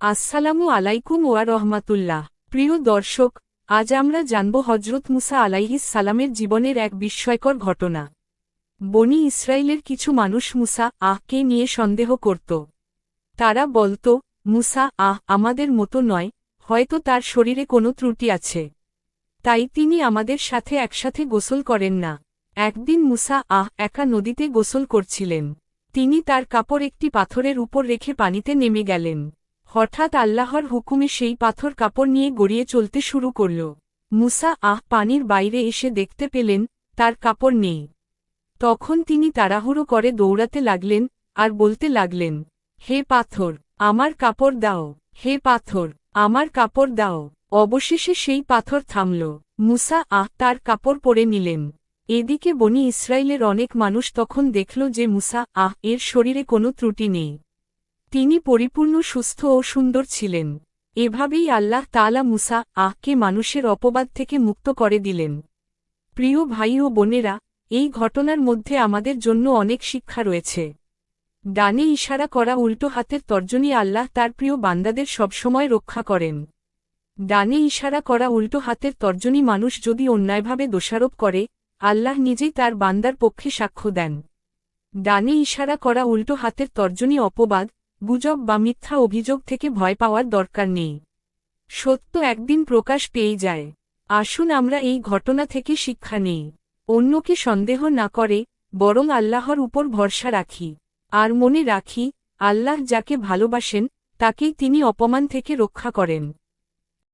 আসসালামু আলাইকুম ওয়া রহমাতুল্লাহ। প্রিয় দর্শক, আজ আমরা জানব হজরত মুসা আলাইহিস সালামের জীবনের এক বিস্ময়কর ঘটনা। বনি ইসরায়েলের কিছু মানুষ মুসা আহকে নিয়ে সন্দেহ করত। তারা বলত, মুসা, আহ, আমাদের মতো নয়, হয়তো তার শরীরে কোনো ত্রুটি আছে। তাই তিনি আমাদের সাথে একসাথে গোসল করেন না। একদিন মুসা আহ একা নদীতে গোসল করছিলেন। তিনি তার কাপড় একটি পাথরের উপর রেখে পানিতে নেমে গেলেন। হঠাৎ আল্লাহর হুকুমে সেই পাথর কাপড় নিয়ে গড়িয়ে চলতে শুরু করল। মুসা আহ পানির বাইরে এসে দেখতে পেলেন, তার কাপড় নেই। তখন তিনি তাড়াহুড়ো করে দৌড়াতে লাগলেন আর বলতে লাগলেন, হে পাথর, আমার কাপড় দাও। হে পাথর, আমার কাপড় দাও। অবশেষে সেই পাথর থামল। মুসা আহ তার কাপড় পরে নিলেন। এদিকে বনি ইসরায়েলের অনেক মানুষ তখন দেখল যে মুসা আহ এর শরীরে কোনো ত্রুটি নেই। তিনি পরিপূর্ণ সুস্থ ও সুন্দর ছিলেন। এভাবেই আল্লাহ তালা মুসা আহকে মানুষের অপবাদ থেকে মুক্ত করে দিলেন। প্রিয় ভাই ও বোনেরা, এই ঘটনার মধ্যে আমাদের জন্য অনেক শিক্ষা রয়েছে। ডানে ইশারা করা উল্টো হাতের তর্জনী আল্লাহ তার প্রিয় বান্দাদের সবসময় রক্ষা করেন। ডানে ইশারা করা উল্টো হাতের তর্জনী মানুষ যদি অন্যায়ভাবে দোষারোপ করে, আল্লাহ নিজেই তার বান্দার পক্ষে সাক্ষ্য দেন। ডানে ইশারা করা উল্টো হাতের তর্জনী অপবাদ গুজব বা মিথ্যা অভিযোগ থেকে ভয় পাওয়ার দরকার নেই। সত্য একদিন প্রকাশ পেয়ে যায়। আসুন আমরা এই ঘটনা থেকে শিক্ষা নেই। অন্যকে সন্দেহ না করে, বরং আল্লাহর উপর ভরসা রাখি। আর মনে রাখি, আল্লাহ যাকে ভালোবাসেন, তাকেই তিনি অপমান থেকে রক্ষা করেন।